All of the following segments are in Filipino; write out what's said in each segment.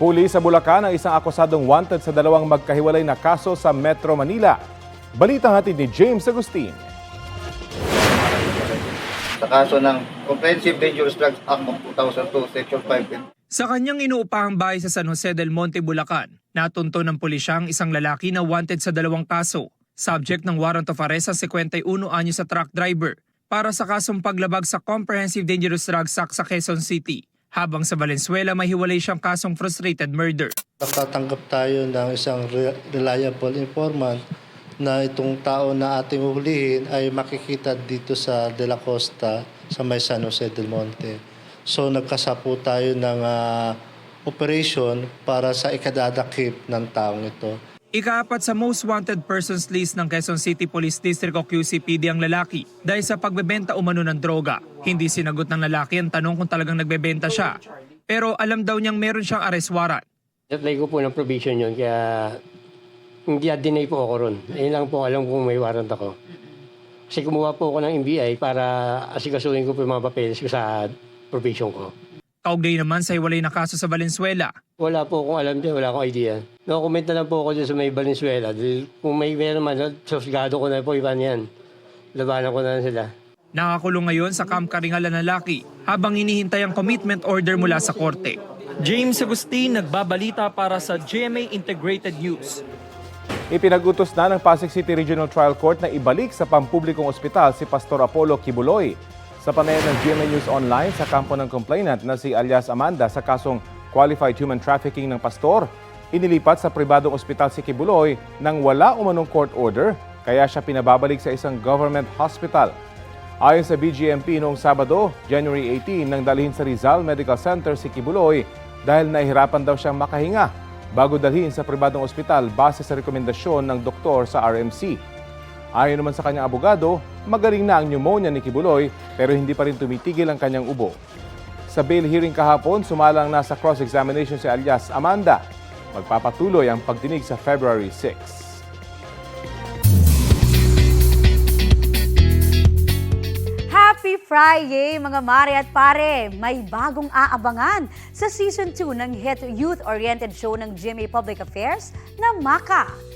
Huli sa Bulacan ang isang akusadong wanted sa dalawang magkahiwalay na kaso sa Metro Manila. Balita hatid ni James Agustin. sa kaso ng Comprehensive Dangerous Drugs Act of 2002, Section 5. Sa kanyang inuupahang bahay sa San Jose del Monte, Bulacan, natunto ng pulisya ang isang lalaki na wanted sa dalawang kaso. Subject ng warrant of arrest sa 51 anyo sa truck driver para sa kasong paglabag sa Comprehensive Dangerous Drugs Act sa Quezon City. Habang sa Valenzuela may siyang kasong frustrated murder. Nakatanggap tayo ng isang re- reliable informant na itong tao na ating uhulihin ay makikita dito sa De La Costa sa may San Jose del Monte. So nagkasapo tayo ng ah, operation para sa ikadadakip ng taong ito. Ikaapat sa most wanted persons list ng Quezon City Police District o QCPD ang lalaki dahil sa pagbebenta umano ng droga. Hindi sinagot ng lalaki ang tanong kung talagang nagbebenta siya. Pero alam daw niyang meron siyang arrest warrant. Apply ko po ng provision yun, kaya hindi deny po ako ron. Ayun lang po alam kung may warrant ako. Kasi kumuha po ako ng NBI para asikasuhin ko po yung mga papeles ko sa provision ko. Kaugnay naman sa hiwalay na kaso sa Valenzuela. Wala po akong alam dyan, wala akong idea. No-comment na lang po ako dyan sa may Valenzuela. Dahil kung may meron man, sosgado ko na po iba niyan. Labanan ko na lang sila. Nakakulong ngayon sa Camp Karingalan na laki habang hinihintay ang commitment order mula sa korte. James Agustin nagbabalita para sa GMA Integrated News. Ipinagutos na ng Pasig City Regional Trial Court na ibalik sa pampublikong ospital si Pastor Apollo Kibuloy. Sa panayam ng GMA News Online sa kampo ng complainant na si alias Amanda sa kasong qualified human trafficking ng pastor, inilipat sa pribadong ospital si Kibuloy nang wala umanong court order kaya siya pinababalik sa isang government hospital. Ayon sa BGMP noong Sabado, January 18, nang dalhin sa Rizal Medical Center si Kibuloy dahil nahihirapan daw siyang makahinga bago dalhin sa pribadong ospital base sa rekomendasyon ng doktor sa RMC. Ayon naman sa kanyang abogado, magaling na ang pneumonia ni Kibuloy pero hindi pa rin tumitigil ang kanyang ubo. Sa bail hearing kahapon, sumalang na sa cross-examination si alias Amanda. Magpapatuloy ang pagdinig sa February 6. Happy Friday mga mare at pare! May bagong aabangan sa Season 2 ng hit youth-oriented show ng GMA Public Affairs na Maka.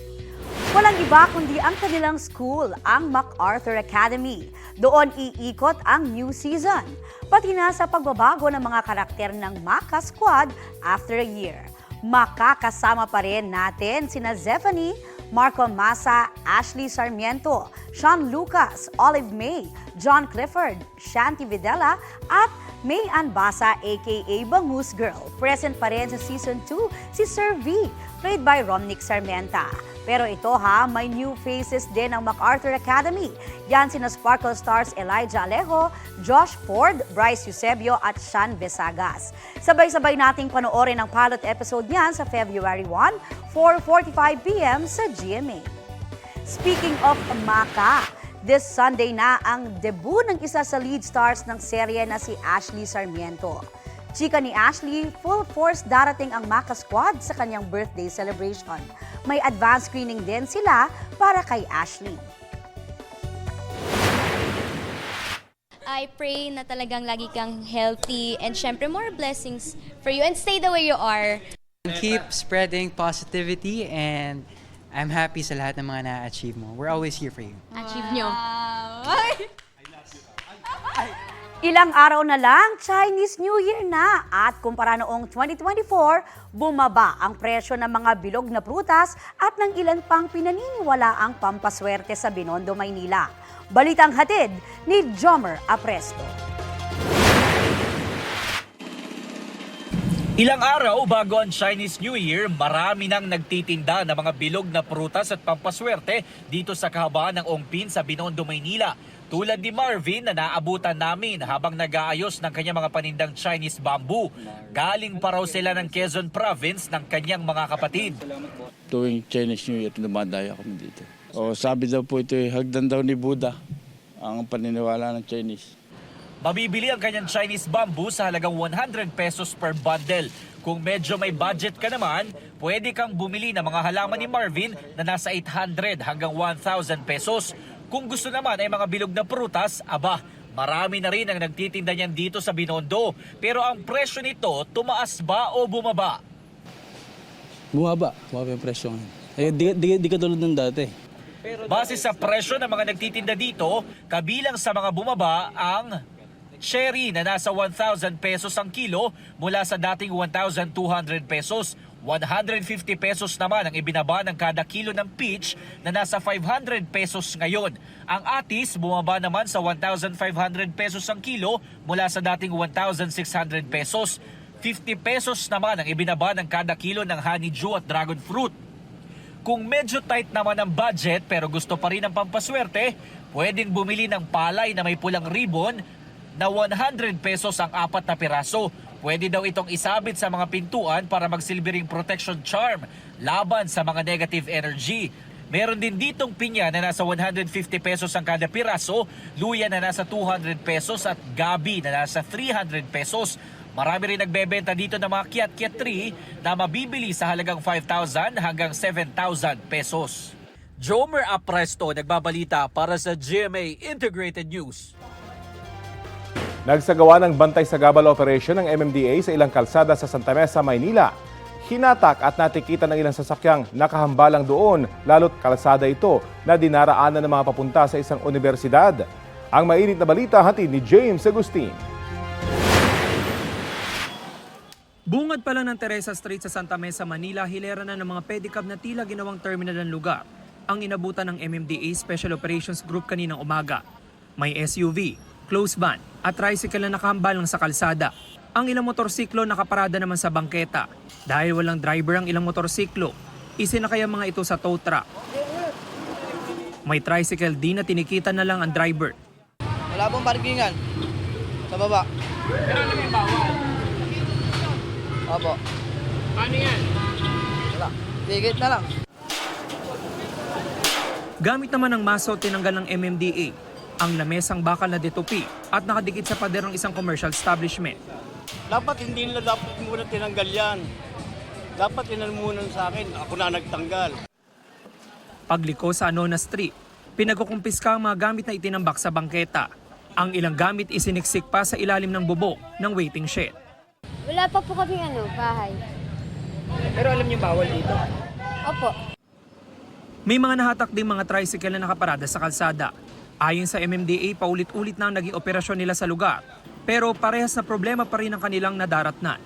Walang iba kundi ang kanilang school, ang MacArthur Academy. Doon iikot ang new season, pati na sa pagbabago ng mga karakter ng Maka Squad after a year. Makakasama pa rin natin sina Zephanie, Marco Masa, Ashley Sarmiento, Sean Lucas, Olive May, John Clifford, Shanti Videla, at May Anbasa aka Bangus Girl. Present pa rin sa Season 2 si Sir V, played by Romnick Sarmenta. Pero ito ha, may new faces din ng MacArthur Academy. Yan sina Sparkle Stars Elijah Alejo, Josh Ford, Bryce Eusebio at Sean Besagas. Sabay-sabay nating panoorin ang pilot episode niyan sa February 1, 4.45pm sa GMA. Speaking of Maka, this Sunday na ang debut ng isa sa lead stars ng serye na si Ashley Sarmiento. Chika ni Ashley, full force darating ang Maka Squad sa kanyang birthday celebration. May advance screening din sila para kay Ashley. I pray na talagang lagi kang healthy and syempre more blessings for you and stay the way you are. Keep spreading positivity and I'm happy sa lahat ng mga na-achieve mo. We're always here for you. Achieve nyo. Ilang araw na lang, Chinese New Year na at kumpara noong 2024, bumaba ang presyo ng mga bilog na prutas at ng ilan pang pinaniniwala ang pampaswerte sa Binondo, Maynila. Balitang hatid ni Jomer Apresto. Ilang araw bago ang Chinese New Year, marami nang nagtitinda ng mga bilog na prutas at pampaswerte dito sa kahabaan ng Ongpin sa Binondo, Maynila. Tulad ni Marvin na naabutan namin habang nag-aayos ng kanyang mga panindang Chinese bamboo. Galing pa raw sila ng Quezon Province ng kanyang mga kapatid. tuwing Chinese New Year, dumadaya kami dito. O, sabi daw po ito, eh, hagdan daw ni Buddha ang paniniwala ng Chinese. Mabibili ang kanyang Chinese bamboo sa halagang 100 pesos per bundle. Kung medyo may budget ka naman, pwede kang bumili ng mga halaman ni Marvin na nasa 800 hanggang 1,000 pesos. Kung gusto naman ay mga bilog na prutas, aba, marami na rin ang nagtitinda niyan dito sa Binondo. Pero ang presyo nito, tumaas ba o bumaba? Bumaba, bumaba yung presyo ngayon. Eh, di, di, di katulad ng dati. Base sa presyo ng mga nagtitinda dito, kabilang sa mga bumaba ang sherry na nasa 1,000 pesos ang kilo mula sa dating 1,200 pesos. 150 pesos naman ang ibinaba ng kada kilo ng peach na nasa 500 pesos ngayon. Ang atis bumaba naman sa 1,500 pesos ang kilo mula sa dating 1,600 pesos. 50 pesos naman ang ibinaba ng kada kilo ng honeydew at dragon fruit. Kung medyo tight naman ang budget pero gusto pa rin ng pampaswerte, pwedeng bumili ng palay na may pulang ribbon na 100 pesos ang apat na piraso. Pwede daw itong isabit sa mga pintuan para magsilbering protection charm laban sa mga negative energy. Meron din ditong pinya na nasa 150 pesos ang kada piraso, luya na nasa 200 pesos at gabi na nasa 300 pesos. Marami rin nagbebenta dito ng mga kiat-kiat tree na mabibili sa halagang 5,000 hanggang 7,000 pesos. Jomer Apresto nagbabalita para sa GMA Integrated News. Nagsagawa ng bantay sa gabal operation ng MMDA sa ilang kalsada sa Santa Mesa, Maynila. Hinatak at natikita ng ilang sasakyang nakahambalang doon, lalo't kalsada ito na dinaraanan ng mga papunta sa isang universidad. Ang mainit na balita hatid ni James Agustin. Bungad pa lang ng Teresa Street sa Santa Mesa, Manila, hilera na ng mga pedicab na tila ginawang terminal ng lugar ang inabutan ng MMDA Special Operations Group kaninang umaga. May SUV, close van at tricycle na nakahambalang sa kalsada. Ang ilang motorsiklo nakaparada naman sa bangketa. Dahil walang driver ang ilang motorsiklo, isinakay ang mga ito sa tow truck. May tricycle din na tinikita na lang ang driver. Wala pong parkingan. Sa baba. Pero alam yung bawal? Opo. Paano yan? Wala. Tigit na lang. Gamit naman ng maso tinanggal ng MMDA ang lamesang bakal na detupi at nakadikit sa pader ng isang commercial establishment. Dapat hindi nila dapat muna tinanggal yan. Dapat tinalmunan sa akin, ako na nagtanggal. Pagliko sa Anona Street, pinagkukumpiska ang mga gamit na itinambak sa bangketa. Ang ilang gamit isiniksik pa sa ilalim ng bubong ng waiting shed. Wala pa po kaming ano, bahay. Pero alam niyo bawal dito. Opo. May mga nahatak din mga tricycle na nakaparada sa kalsada. Ayon sa MMDA, paulit-ulit na ang naging operasyon nila sa lugar. Pero parehas na problema pa rin ang kanilang nadaratnan.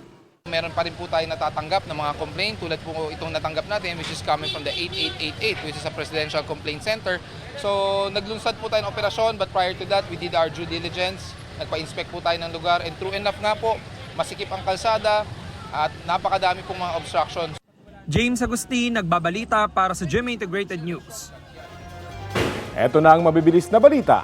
Meron pa rin po tayo natatanggap ng mga complaint tulad po itong natanggap natin which is coming from the 8888 which is a Presidential Complaint Center. So naglunsad po tayo ng operasyon but prior to that we did our due diligence. Nagpa-inspect po tayo ng lugar and true enough nga po masikip ang kalsada at napakadami pong mga obstructions. James Agustin, nagbabalita para sa GMA Integrated News. Ito na ang mabibilis na balita.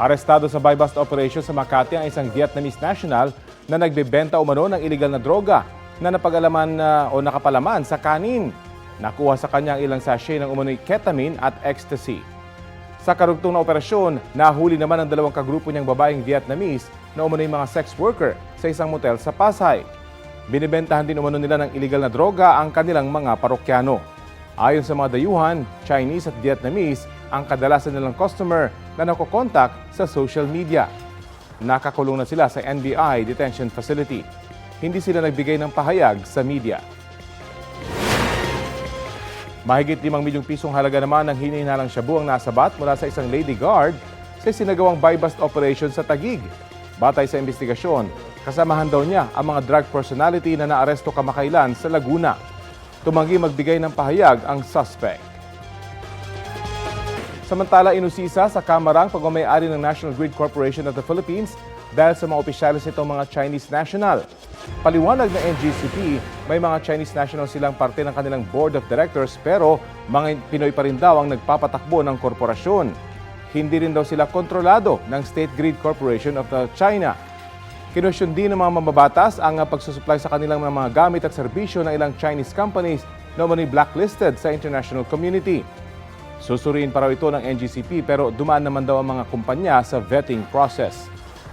Arestado sa buy bust operation sa Makati ang isang Vietnamese national na nagbebenta umano ng illegal na droga na napag-alaman na o nakapalaman sa kanin. Nakuha sa kanya ang ilang sachet ng umano'y ketamine at ecstasy. Sa karugtong na operasyon, nahuli naman ang dalawang kagrupo niyang babaeng Vietnamese na umano'y mga sex worker sa isang motel sa Pasay. Binibentahan din umano nila ng illegal na droga ang kanilang mga parokyano. Ayon sa mga dayuhan, Chinese at Vietnamese ang kadalasan nilang customer na nakokontak sa social media. Nakakulong na sila sa NBI detention facility. Hindi sila nagbigay ng pahayag sa media. Mahigit 5 milyong pisong halaga naman ang hinihinalang shabu ang nasabat mula sa isang lady guard sa sinagawang buy-bust operation sa Tagig. Batay sa investigasyon, kasamahan daw niya ang mga drug personality na naaresto kamakailan sa Laguna. Tumanggi magbigay ng pahayag ang suspect. Samantala, inusisa sa kamarang pagmamayari ng National Grid Corporation of the Philippines dahil sa mga opisyalis nitong mga Chinese national. Paliwanag ng NGCP, may mga Chinese national silang parte ng kanilang board of directors pero mga Pinoy pa rin daw ang nagpapatakbo ng korporasyon. Hindi rin daw sila kontrolado ng State Grid Corporation of the China. Kinwestiyon din ng mga mababatas ang pagsusupply sa kanilang mga gamit at serbisyo ng ilang Chinese companies na umano'y blacklisted sa international community. Susuriin pa raw ito ng NGCP pero dumaan naman daw ang mga kumpanya sa vetting process.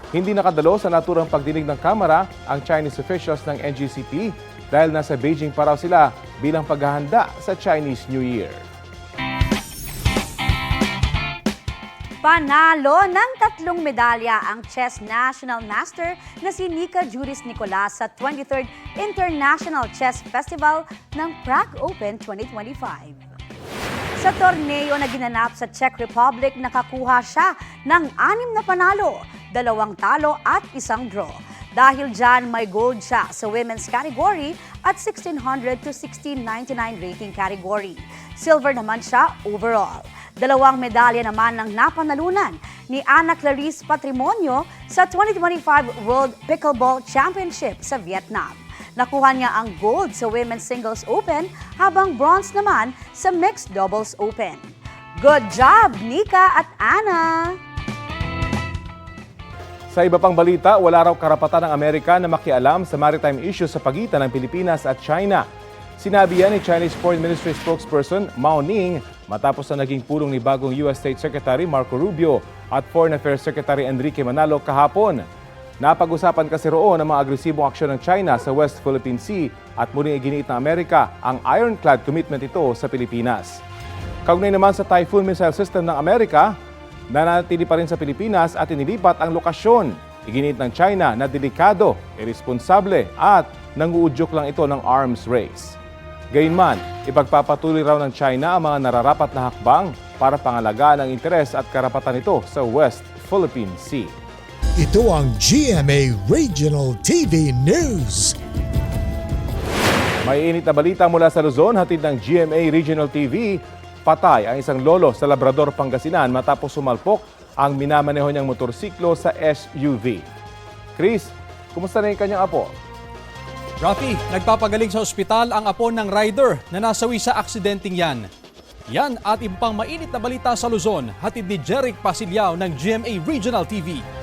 Hindi nakadalo sa naturang pagdinig ng Kamara ang Chinese officials ng NGCP dahil nasa Beijing pa raw sila bilang paghahanda sa Chinese New Year. Panalo ng tatlong medalya ang chess national master na si Nika Juris Nicolas sa 23rd International Chess Festival ng Prague Open 2025. Sa torneo na ginanap sa Czech Republic, nakakuha siya ng anim na panalo, dalawang talo at isang draw. Dahil dyan, may gold siya sa women's category at 1600 to 1699 rating category. Silver naman siya overall. Dalawang medalya naman ang napanalunan ni Ana Clarice Patrimonio sa 2025 World Pickleball Championship sa Vietnam. Nakuha niya ang gold sa Women's Singles Open habang bronze naman sa Mixed Doubles Open. Good job, Nika at Anna! Sa iba pang balita, wala raw karapatan ng Amerika na makialam sa maritime issues sa pagitan ng Pilipinas at China. Sinabi yan ni Chinese Foreign Ministry spokesperson Mao Ning matapos na naging pulong ni bagong US State Secretary Marco Rubio at Foreign Affairs Secretary Enrique Manalo kahapon. Napag-usapan kasi roon ang mga agresibong aksyon ng China sa West Philippine Sea at muling iginiit ng Amerika ang ironclad commitment ito sa Pilipinas. Kaugnay naman sa Typhoon Missile System ng Amerika, nanatili pa rin sa Pilipinas at inilipat ang lokasyon. Iginit ng China na delikado, irresponsable at nanguudyok lang ito ng arms race. Gayunman, ipagpapatuloy raw ng China ang mga nararapat na hakbang para pangalagaan ang interes at karapatan nito sa West Philippine Sea. Ito ang GMA Regional TV News. May init na balita mula sa Luzon, hatid ng GMA Regional TV. Patay ang isang lolo sa Labrador, Pangasinan matapos sumalpok ang minamaneho niyang motorsiklo sa SUV. Chris, kumusta na yung kanyang apo? Rafi, nagpapagaling sa ospital ang apo ng rider na nasawi sa aksidenteng yan. Yan at iba mainit na balita sa Luzon, hatid ni Jeric Pasilyao ng GMA Regional TV.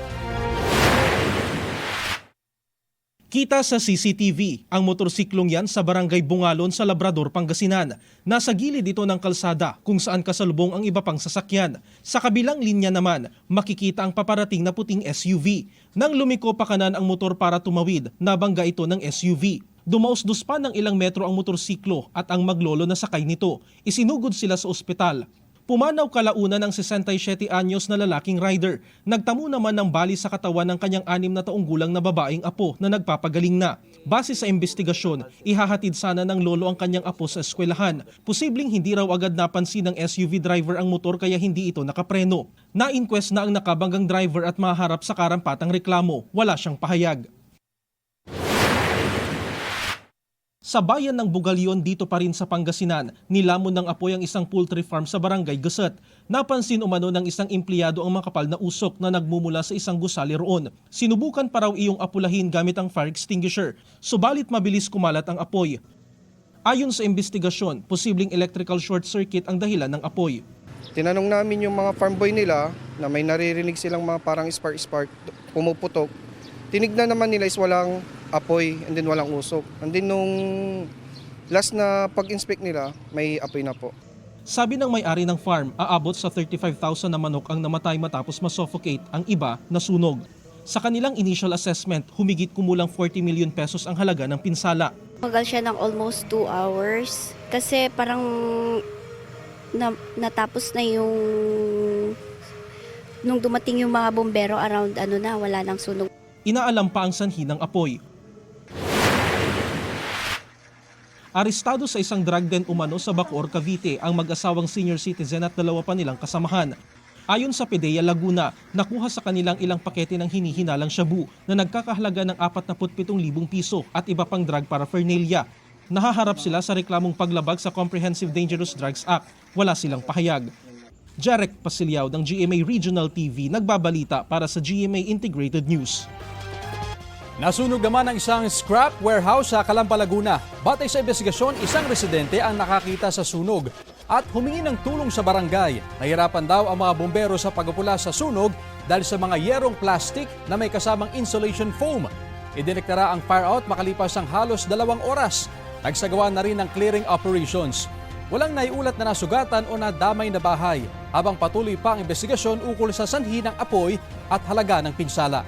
Kita sa CCTV ang motorsiklong yan sa barangay Bungalon sa Labrador, Pangasinan. Nasa gilid ito ng kalsada kung saan kasalubong ang iba pang sasakyan. Sa kabilang linya naman, makikita ang paparating na puting SUV. Nang lumiko pa kanan ang motor para tumawid, nabangga ito ng SUV. Dumausdos pa ng ilang metro ang motorsiklo at ang maglolo na sakay nito. Isinugod sila sa ospital. Pumanaw kalauna ng 67 anyos na lalaking rider. Nagtamo naman ng bali sa katawan ng kanyang anim na taong gulang na babaeng apo na nagpapagaling na. Base sa investigasyon, ihahatid sana ng lolo ang kanyang apo sa eskwelahan. Posibleng hindi raw agad napansin ng SUV driver ang motor kaya hindi ito nakapreno. Na-inquest na ang nakabanggang driver at maharap sa karampatang reklamo. Wala siyang pahayag. Sa bayan ng Bugalyon dito pa rin sa Pangasinan, nilamon ng apoy ang isang poultry farm sa barangay Gusat. Napansin umano ng isang empleyado ang makapal na usok na nagmumula sa isang gusali roon. Sinubukan pa raw iyong apulahin gamit ang fire extinguisher, subalit mabilis kumalat ang apoy. Ayon sa investigasyon, posibleng electrical short circuit ang dahilan ng apoy. Tinanong namin yung mga farm boy nila na may naririnig silang mga parang spark-spark, pumuputok. Tinignan naman nila is walang apoy and then walang usok. And then nung last na pag-inspect nila, may apoy na po. Sabi ng may-ari ng farm, aabot sa 35,000 na manok ang namatay matapos masuffocate ang iba na sunog. Sa kanilang initial assessment, humigit kumulang 40 million pesos ang halaga ng pinsala. Magal siya ng almost 2 hours kasi parang na, natapos na yung nung dumating yung mga bombero around ano na wala nang sunog. Inaalam pa ang sanhi ng apoy. Arestado sa isang drug den umano sa Bacoor, Cavite ang mag-asawang senior citizen at dalawa pa nilang kasamahan. Ayon sa PDEA Laguna, nakuha sa kanilang ilang pakete ng hinihinalang shabu na nagkakahalaga ng 47,000 piso at iba pang drug paraphernalia. Nahaharap sila sa reklamong paglabag sa Comprehensive Dangerous Drugs Act. Wala silang pahayag. Jarek Pasilyaw ng GMA Regional TV nagbabalita para sa GMA Integrated News. Nasunog naman ang isang scrap warehouse sa Calamba, Laguna. Batay sa investigasyon, isang residente ang nakakita sa sunog at humingi ng tulong sa barangay. Nahirapan daw ang mga bombero sa pagpupula sa sunog dahil sa mga yerong plastic na may kasamang insulation foam. Idinektara ang fire out makalipas ang halos dalawang oras. Nagsagawa na rin ng clearing operations. Walang naiulat na nasugatan o nadamay na bahay habang patuloy pa ang investigasyon ukol sa sanhi ng apoy at halaga ng pinsala.